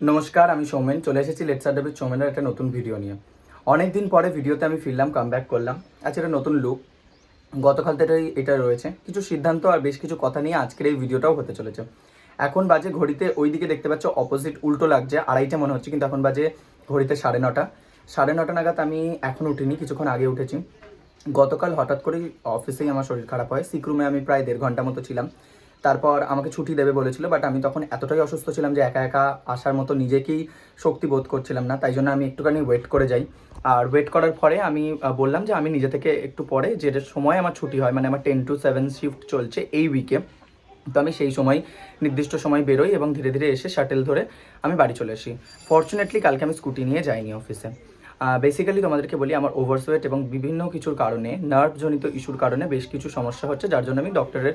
নমস্কার, আমি সৌমেন। চলে এসেছি লেটসার ডেভিড সৌমেনের একটা নতুন ভিডিও নিয়ে। অনেক দিন পরে ভিডিওতে আমি ফিরলাম কামব্যাক করলাম। আচ্ছা এটা নতুন লুক গতকাল থেকেই এটা রয়েছে। কিছু সিদ্ধান্ত আর বেশ কিছু কথা নিয়ে আজকের এই ভিডিওটাও হতে চলেছে। এখন বাজে ঘড়িতে ওই দিকে দেখতে পাচ্ছ অপোজিট উল্টো লাগছে, আড়াইটে মনে হচ্ছে, কিন্তু এখন বাজে ঘড়িতে সাড়ে নটা। সাড়ে নটা নাগাদ আমি এখন উঠিনি, কিছুক্ষণ আগে উঠেছি। গতকাল হঠাৎ করেই অফিসেই আমার শরীর খারাপ হয়। সিক রুমে আমি প্রায় দেড় ঘণ্টা মতো ছিলাম। তারপর আমাকে ছুটি দেবে বলেছিল বাট আমি তখন এতটাই অসুস্থ ছিলাম যে একা একা আসার মতো নিজেকেই শক্তি বোধ করছিলাম না, তাই জন্য আমি একটুখানি ওয়েট করে যাই। আর ওয়েট করার পরে আমি বললাম যে আমি নিজে থেকে একটু পরে যে সময় আমার ছুটি হয় মানে আমার টেন টু সেভেন শিফট চলছে এই উইকে তো আমি সেই সময়, নির্দিষ্ট সময় বেরোই এবং ধীরে ধীরে এসে শাটেল ধরে আমি বাড়ি চলে আসি। ফর্চুনেটলি কালকে আমি স্কুটি নিয়ে যাইনি অফিসে বেসিক্যালি তোমাদেরকে বলি, আমার ওভারসোয়েট এবং বিভিন্ন কিছুর কারণে নার্ভজনিত ইস্যুর কারণে বেশ কিছু সমস্যা হচ্ছে, যার জন্য আমি ডক্টরের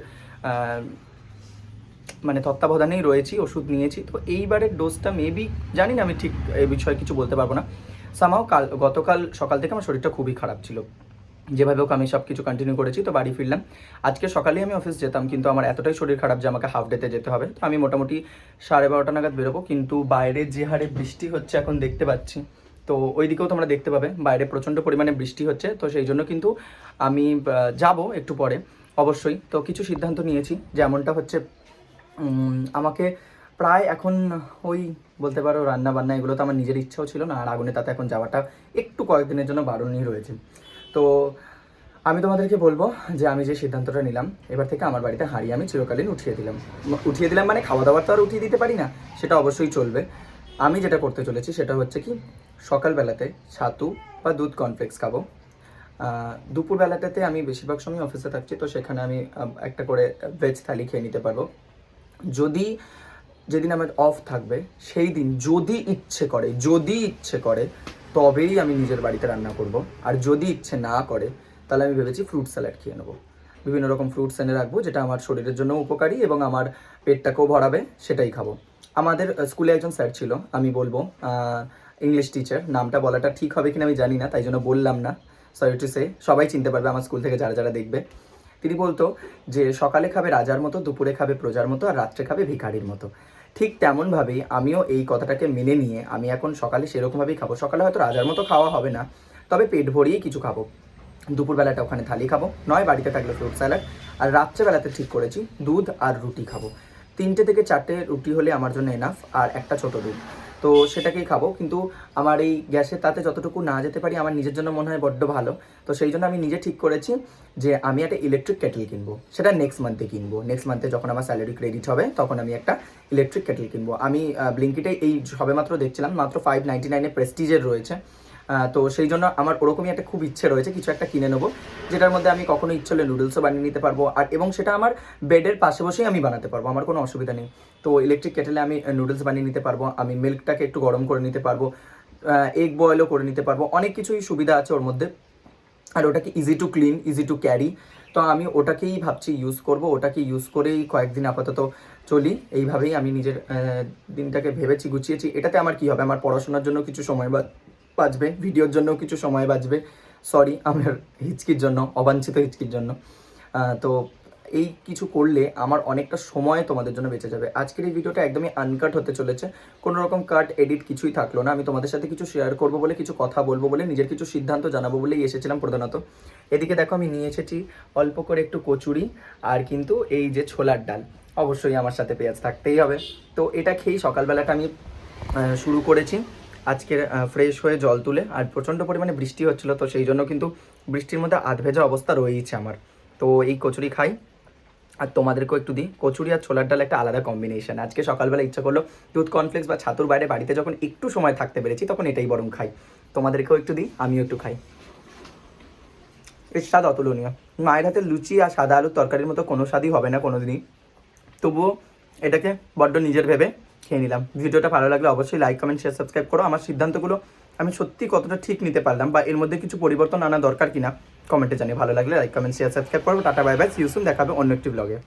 মানে তত্ত্বাবধানেই রয়েছি, ওষুধ নিয়েছি। তো এইবারের ডোজটা মেবি জানি না আমি ঠিক এই বিষয়ে কিছু বলতে পারব না। সামাও কাল, গতকাল সকাল থেকে আমার শরীরটা খুবই খারাপ ছিল। যেভাবে হোক আমি সব কিছু কন্টিনিউ করেছি, তো বাড়ি ফিরলাম। আজকে সকালেই আমি অফিস যেতাম, কিন্তু আমার এতটাই শরীর খারাপ যে আমাকে হাফ ডেতে যেতে হবে। তো আমি মোটামুটি সাড়ে বারোটা নাগাদ বেরোবো, কিন্তু বাইরে যে হারে বৃষ্টি হচ্ছে এখন দেখতে পাচ্ছি। তো ওই দিকেও তোমরা দেখতে পাবে, বাইরে প্রচণ্ড পরিমাণে বৃষ্টি হচ্ছে। তো সেই জন্য কিন্তু আমি যাব একটু পরে, অবশ্যই। তো কিছু সিদ্ধান্ত নিয়েছি, যেমনটা হচ্ছে আমাকে প্রায় এখন ওই বলতে পারো রান্না বান্না এগুলো তো আমার নিজের ইচ্ছাও ছিল না, আর আগুনে তাতে এখন যাওয়াটা একটু কয়েকদিনের জন্য বারণই রয়েছে। তো আমি তোমাদেরকে বলব যে আমি যে সিদ্ধান্তটা নিলাম, এবার থেকে আমার বাড়িতে হাঁড়ি আমি চিরকালীন উঠিয়ে দিলাম। উঠিয়ে দিলাম মানে খাওয়া দাওয়ার তো আর উঠিয়ে দিতে পারি না, সেটা অবশ্যই চলবে। আমি যেটা করতে চলেছি সেটা হচ্ছে কি, সকালবেলাতে ছাতু বা দুধ কর্নফ্লেক্স খাব। দুপুরবেলাটাতে আমি বেশিরভাগ সময় অফিসে থাকছি, তো সেখানে আমি একটা করে ভেজ থালি খেয়ে নিতে পারব। যদি, যেদিন আমার অফ থাকবে, সেই দিন যদি ইচ্ছে করে, যদি ইচ্ছে করে, তবেই আমি নিজের বাড়িতে রান্না করব। আর যদি ইচ্ছে না করে, তাহলে আমি ভেবেছি ফ্রুট স্যালাড খেয়ে নেব। বিভিন্ন রকম ফ্রুটস এনে রাখব, যেটা আমার শরীরের জন্য উপকারী এবং আমার পেটটাকেও ভরাবে, সেটাই খাব। আমাদের স্কুলে একজন স্যার ছিল, আমি বলব ইংলিশ টিচার নামটা বলাটা ঠিক হবে কিনা আমি জানি না, তাই জন্য বললাম না। সরি টু সে সবাই চিনতে পারবে, আমার স্কুল থেকে যারা যারা দেখবে। তিনি বলতো যে সকালে খাবে রাজার মতো, দুপুরে খাবে প্রজার মতো, আর রাত্রে খাবে ভিখারির মতো। ঠিক তেমনভাবেই আমিও এই কথাটাকে মেনে নিয়ে আমি এখন সকালে সেরকমভাবেই খাব। সকালে হয়তো রাজার মতো খাওয়া হবে না, তবে পেট ভরিয়েই কিছু খাব। দুপুরবেলাটা ওখানে থালি খাব, নয় বাড়িতে থাকলে ফ্রুট স্যালাড, আর রাত্রেবেলাতে ঠিক করেছি, দুধ আর রুটি খাব। তিনটে থেকে চারটে রুটি হলে আমার জন্য এনাফ আর একটা ছোট দুধ। তো সেটাকেই খাব। কিন্তু আমার এই গ্যাসের তাতে যতটুকু না যেতে পারি, আমার নিজের জন্য মনে হয় বড্ড ভালো। তো সেই জন্য আমি নিজে ঠিক করেছি যে আমি একটা ইলেকট্রিক কেটল কিনবো। সেটা নেক্সট মান্থে কিনবো। নেক্সট মান্থে যখন আমার স্যালারি ক্রেডিট হবে, তখন আমি একটা ইলেকট্রিক কেটল কিনবো। আমি ব্লিঙ্কিটে এই সবেমাত্র দেখছিলাম, মাত্র ফাইভ নাইনটি নাইনে প্রেস্টিজের রয়েছে। তো সেই জন্য আমার ওরকমই একটা খুব ইচ্ছে রয়েছে কিছু একটা কিনে নেব, যেটার মধ্যে আমি কখনো ইচ্ছে হলে নুডলসও বানিয়ে নিতে পারব। আর এবং সেটা আমার বেডের পাশে বসেই আমি বানাতে পারব, আমার কোনো অসুবিধা নেই। তো ইলেকট্রিক কেটেলে আমি নুডলস বানিয়ে নিতে পারব, আমি মিল্কটাকে একটু গরম করে নিতে পারব এগ বয়েলও করে নিতে পারব, অনেক কিছুই সুবিধা আছে ওর মধ্যে। আর ওটাকে easy to clean easy to carry তো আমি ওটাকেই ভাবছি ইউজ করব, ওটাকে ইউজ করেই কয়েকদিন আপাতত চলি। এইভাবেই আমি নিজের দিনটাকে ভেবেছি, গুছিয়েছি। এটাতে আমার কি হবে? আমার পড়াশোনার জন্য কিছু সময় বা- বাঁচবে ভিডিওর জন্য কিছু সময় বাঁচবে সরি আমার হিচকির জন্য, অবাঞ্ছিত হিচকির জন্য। তো এই কিছু করলে আমার অনেকটা সময় তোমাদের জন্য বেঁচে যাবে। আজকের এই ভিডিওটা একদমই আনকাট হতে চলেছে। কোনো রকম কাট এডিট কিছুই থাকল না। আমি তোমাদের সাথে কিছু শেয়ার করব বলে, কিছু কথা বলব বলে, নিজের কিছু সিদ্ধান্ত জানাব বলেই এসেছিলাম প্রধানত। এদিকে দেখো, আমি নিয়ে এসেছি অল্প করে একটু কচুরি আর কিন্তু এই যে ছোলার ডাল। অবশ্যই আমার সাথে পেঁয়াজ থাকতেই হবে। তো এটা খেয়েই সকালবেলাটা আমি শুরু করেছি। আজকে ফ্রেশ হয়ে জল তুলে আর প্রচণ্ড পরিমাণে বৃষ্টি হচ্ছিল, তো সেই জন্য কিন্তু বৃষ্টির মধ্যে আধ ভেজা অবস্থা রয়েইছে আমার। তো এই কচুরি খাই। আর তোমাদেরকেও একটু দিই। কচুরি আর ছোলার ডাল একটা আলাদা কম্বিনেশন আজকে সকালবেলা ইচ্ছা করল দুধ কর্নফ্লেক্স বা ছাতুর বাইরে বাড়িতে যখন একটু সময় থাকতে পেরেছি, তখন এটাই বরং খাই। তোমাদেরকেও একটু দিই, আমিও একটু খাই। এর স্বাদ অতুলনীয়। মায়ের হাতে লুচি আর সাদা আলুর তরকারির মতো কোনো স্বাদই হবে না কোনো দিনই তবুও এটাকে বড্ড নিজের ভেবে খেয়ে নিলাম। ভিডিওটা ভালো লাগলে অবশ্যই লাইক কমেন্ট শেয়ার সাবস্ক্রাইব করো। আমার সিদ্ধান্তগুলো আমি সত্যি কতটা ঠিক নিতে পারলাম বা এর মধ্যে কিছু পরিবর্তন আনা দরকার কিনা কমেন্টে জানিয়ে ভালো লাগলে লাইক কমেন্ট শেয়ার সাবস্ক্রাইব করব tata bye bye see you soon দেখাবে অন্য একটি ব্লগে